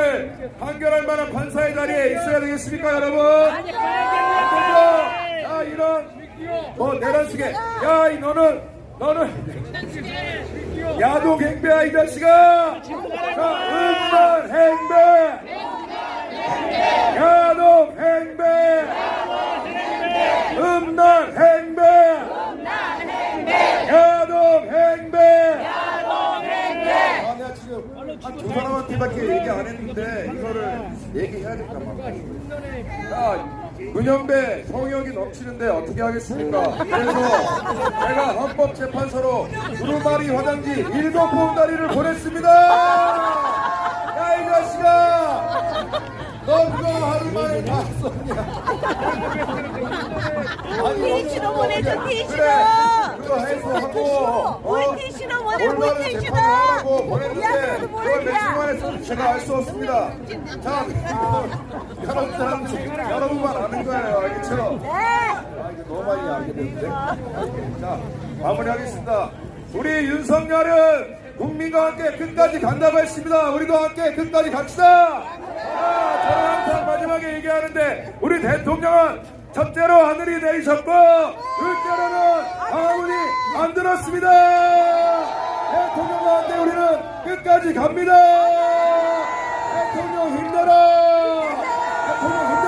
자, 대통령을 판결할 만한 판사의 자리에 있어야 되겠습니까, 여러분? 자, 이런, 뭐, 내란식에, 야, 이 너는, 너는, 야동 행배야, 이 자식아! 자, 음란 행배! 야동 행배! 음란 행배! 야동 행배! 아, 내가 지금 한두 사람한테밖에 얘기 안 했는데 이거를 얘기해야 될까 봐. 자, 은현배 성역이 넘치는데 어떻게 하겠습니까? 그래서 제가 헌법재판소로 두루마리 화장지 일곱 봉다리를 보냈습니다. 야 이 자식아, 너 그거 하루 만에 다 썼냐? 아니, 티시로 보내줘, 티시로. 그래, 그거 해소하고 우리 어? 우리 올바른 티시로. 재판하고 보냈는데 그걸 썼는지 제가 알 수 없습니다. 자, 여러분들은 여러분만 아는 거예요, 알겠죠? 네. 아, 이거 너무 많이 알게 되는데. 자, 마무리하겠습니다. 우리 윤석열은 국민과 함께 끝까지 간다고 했습니다. 우리도 함께 끝까지 갑시다. 자, 저는 항상 마지막에 얘기하는데 우리 대통령은 첫째로 하늘이 내리셨고 둘째로는 아무리 안 들었습니다. 대통령과 함께 우리는 끝까지 갑니다. 대통령 힘내라. 대통령 힘내라.